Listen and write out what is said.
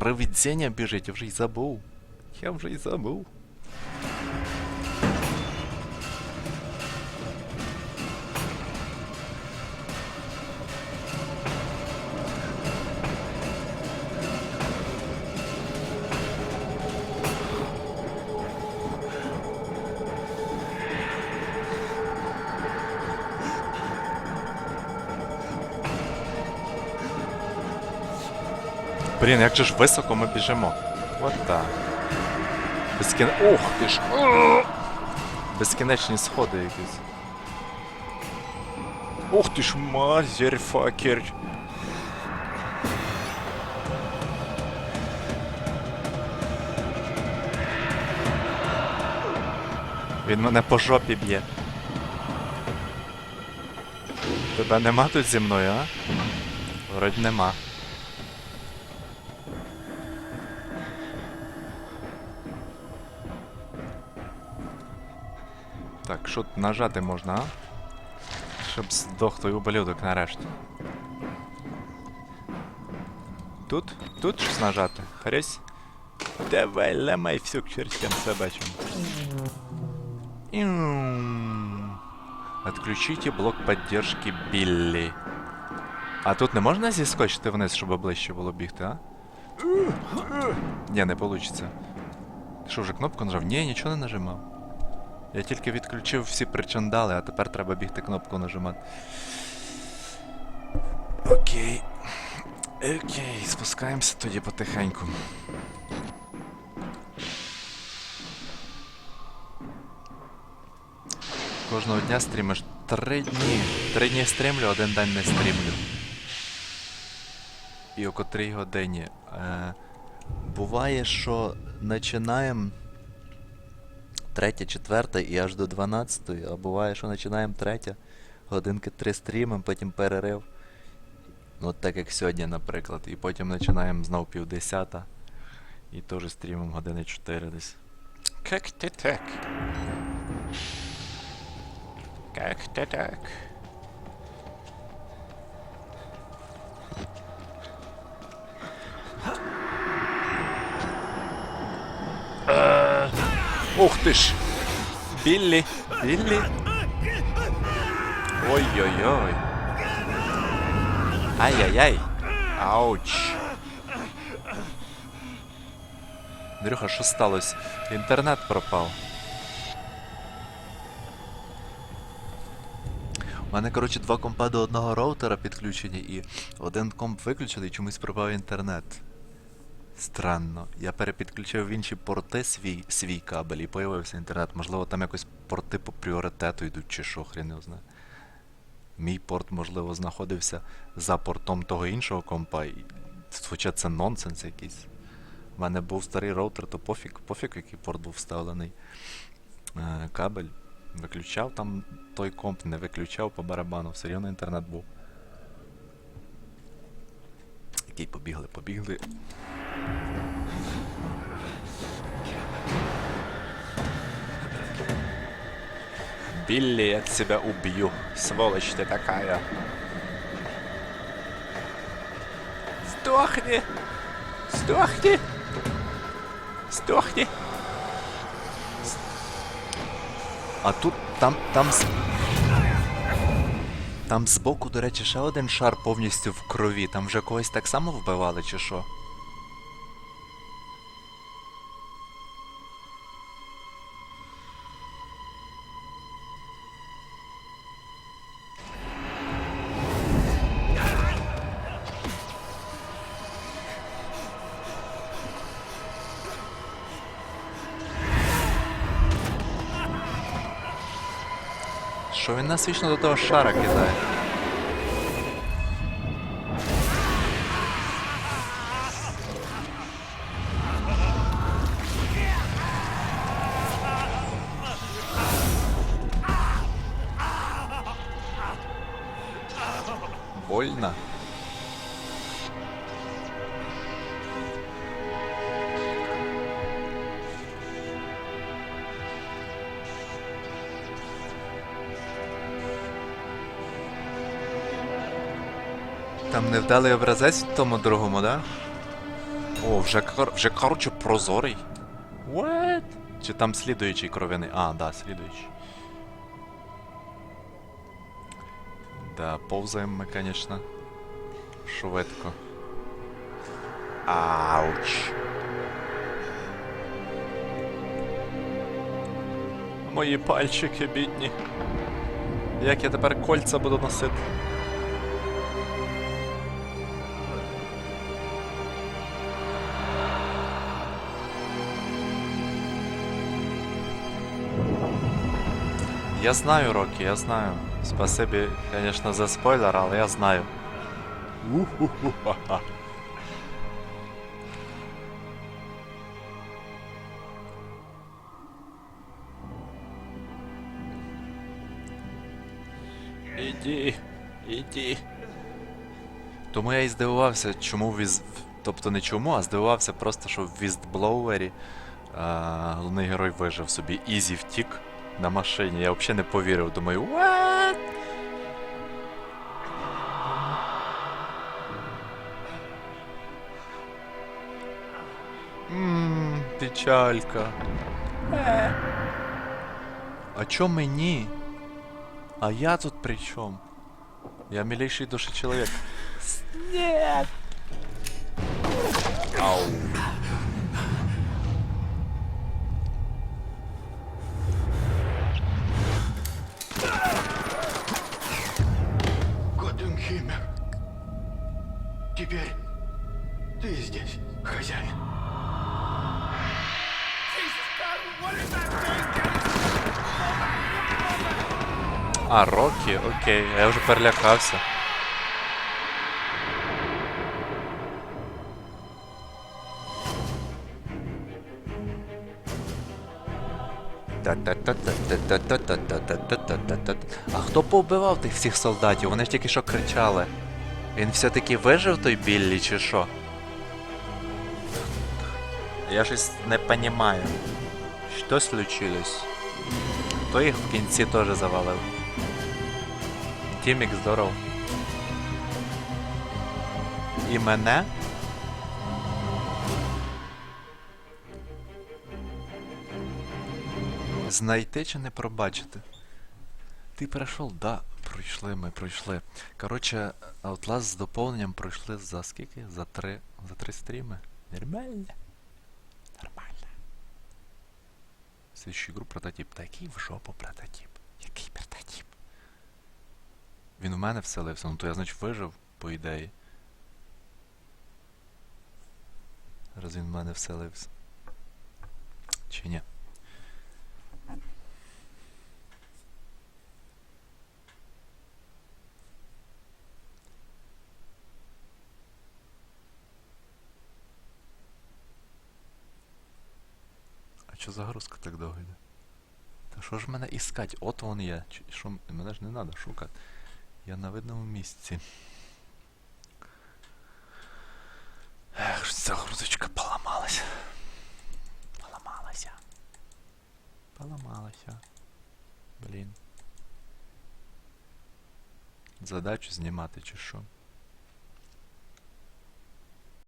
привидіння біжить, я вже й забув. Я вже й забув. Блін, як же ж високо ми біжимо. От так. Безкін... Ох ти ж! Безкінечні сходи якісь. Ух ти ж, мазерфакер. Він мене по жопі б'є. Тебе нема тут зі мною, а? Вроді нема. Так, що нажати можна, а? Щоб здох той ублюдок нарешті. Тут? Тут щось нажати? Хресь? Давай, ламай всю к чертям собачьим. Отключите блок поддержки Біллі. А тут не можна зіскочити вниз, щоб ближче було бігти, а? Ні, не. Ти що, вже кнопку нажав? Ні, нічого не нажимав. Я тільки відключив всі причандали, а тепер треба бігти кнопку нажимати. Окей. Окей, спускаємося тоді потихеньку. Кожного дня стрімиш три дні. Три дні стрімлю, один день не стрімлю. І о котрій годині. Е, буває, що починаємо третя, четверта і аж до 12, а буває, що починаємо третя, годинки три стрімимо, потім перерив. Ну, от так як сьогодні, наприклад. І потім починаємо знов півдесята. І теж стрімимо години 4 десь. Как ти так? Как ти так? Ух ти ж! Біллі! Біллі! Ой-ой-ой! Ай-яй-яй! Ауч! Андрюха, що сталося? Інтернет пропав. У мене, коротше, два компа до одного роутера підключені і один комп виключили і чомусь пропав інтернет. Странно. Я перепідключив в інші порти свій, свій кабель і появився інтернет. Можливо, там якось порти по пріоритету йдуть чи що, хрен його знає. Мій порт, можливо, знаходився за портом того іншого компа. Хоча це нонсенс якийсь. У мене був старий роутер, то пофіг, пофіг, який порт був вставлений. Е, кабель. Виключав там той комп, не виключав по барабану, все рівно інтернет був. Окей, побігли, побігли. Билли, я тебя убью. Сволочь ты такая. Сдохни! Сдохни! Сдохни! А тут там, там. Там збоку, до речі, ще один шар повністю в крові. Там вже когось так само вбивали, чи що? Що він нас вічно до того шара кидає? Больно. Там невдалий образець в тому другому, да? О, вже, кор... вже короче прозорий. What? Чи там слідуючий кров'яний? А, да, слідуючий. Да, повзаємо ми, конечно. Швидко. Ауч. Мої пальчики бідні. Як я тепер кольця буду носити? Я знаю, Рокі, я знаю. Спасибі, конечно, за спойлер, але я знаю. Іди, іди. Тому я і здивувався, чому віз. Тобто не чому, а здивувався просто, що в Вістблоуері а, головний герой вижив собі ізі втік на машині. Я взагалі не повірив, думаю, what? Ммм, печалька. А чо мені? А я тут при чому? Я милейший души человек. С- Нет! Ау. А, Рокі, окей, я вже перелякався. А хто поубивав тих всіх солдатів? Вони ж тільки що кричали. Він все-таки вижив той біллі чи що? Я щось не розумію. Що случилось? Хто їх в кінці теж завалив? Тімік здоров. І мене? Знайти чи не пробачити? Ти пройшов? Да, пройшли ми, пройшли. Коротше, Outlast з доповненням пройшли за скільки? За три. За три стріми. Нормально. Нормально. Слідчу гру прототип. Та який в жопу прототип? Він у мене вселився, ну то я, значить, вижив, по ідеї. Раз він в мене вселився. Чи ні? А що загрузка так довго йде? Та що ж мене іскать? От він є. Що мене ж не треба шукати. Я на видному місці. Ех, ж ця грузочка поламалася. Поламалася. Поламалася. Блін. Задачу знімати чи що?